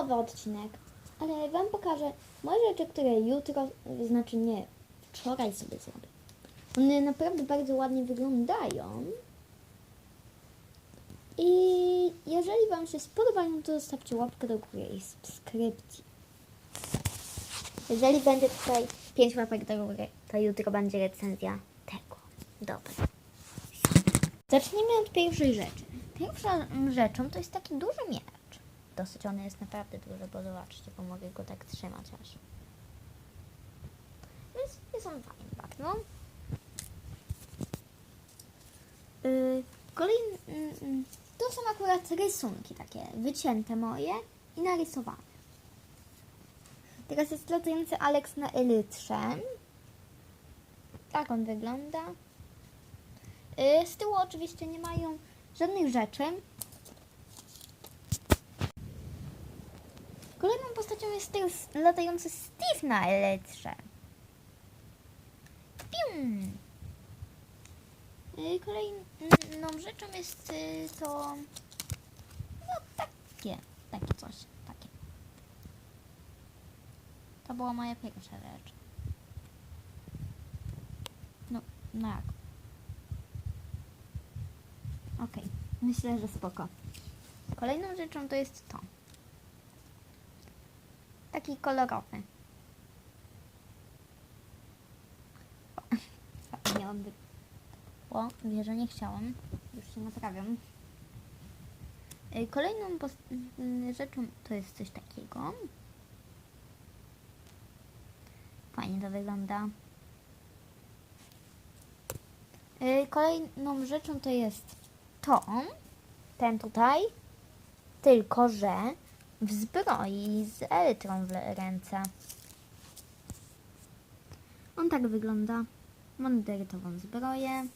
nowy odcinek, ale Wam pokażę moje rzeczy, które jutro, znaczy nie, wczoraj sobie zrobię. One naprawdę bardzo ładnie wyglądają. I jeżeli Wam się spodobają, to zostawcie łapkę do góry i subskrypcji. Jeżeli będzie tutaj 5 łapek do góry, to jutro będzie recenzja tego. Dobra. Zacznijmy od pierwszej rzeczy. Pierwszą rzeczą to jest taki duży miecz. Dosyć jest naprawdę duży, bo zobaczcie, bo mogę go tak trzymać aż. Więc jest on fajny bardzo. Yy, kolejny, mm, mm, to są akurat rysunki takie, wycięte moje i narysowane. Teraz jest latający Alex na elytrze. Tak on wygląda. Yy, Z tyłu oczywiście nie mają żadnych rzeczy. Kolejną postacią jest teraz latający Steve na elytrze. Pium! Yy, Kolejną rzeczą jest yy, to no takie, takie coś, takie. To była moja pierwsza rzecz. No, no jak? Okej, myślę, że spoko. Kolejną rzeczą to jest to. Taki kolorowy. O, miałam by... O, wierzę, nie chciałam. Już się naprawiam. Y, Kolejną y, rzeczą to jest coś takiego. Fajnie to wygląda. Y, Kolejną rzeczą to jest to, ten tutaj, tylko że w zbroi z elytrą w ręce. On tak wygląda. Mam derytową zbroję.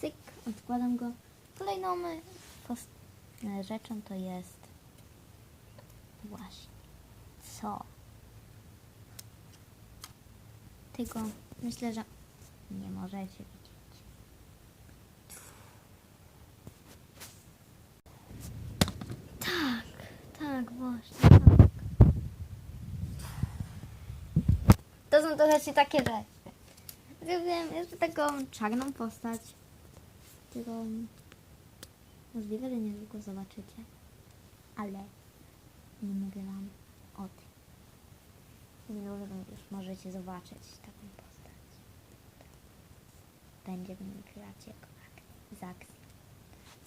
Cyk, odkładam go. Kolejną y, y, rzeczą to jest właśnie co? Tylko myślę, że nie możecie widzieć. Tak, tak, właśnie. Tak. To są to rzeczy takie rzeczy. Zrobiłem jeszcze taką czarną postać, którą możliwe, że niedługo zobaczycie, ale nie mówię wam o tym. Niedługo już możecie zobaczyć taką postać. Będzie w nim z akcji.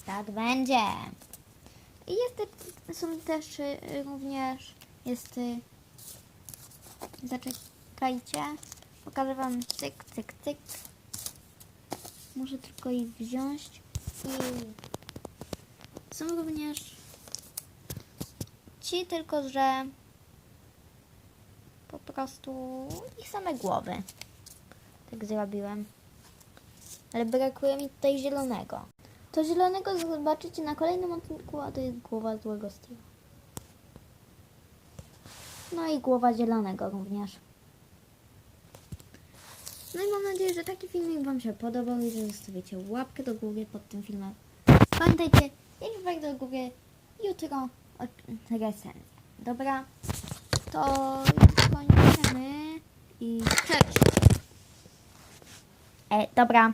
Tak będzie. I jest, są też y, również, jest, y, zaczekajcie, pokażę wam cyk, cyk, cyk. Muszę tylko ich wziąć i są również ci tylko, że po prostu ich same głowy. Tak zrobiłem. Ale brakuje mi tutaj zielonego. To zielonego zobaczycie na kolejnym odcinku, a to jest głowa złego Steve'a. No i głowa zielonego również. No i mam nadzieję, że taki filmik Wam się podobał i że zostawicie łapkę do góry pod tym filmem. Pamiętajcie, 5 łapek do góry jutro od recenzja. Dobra? To kończymy i cześć. E, dobra.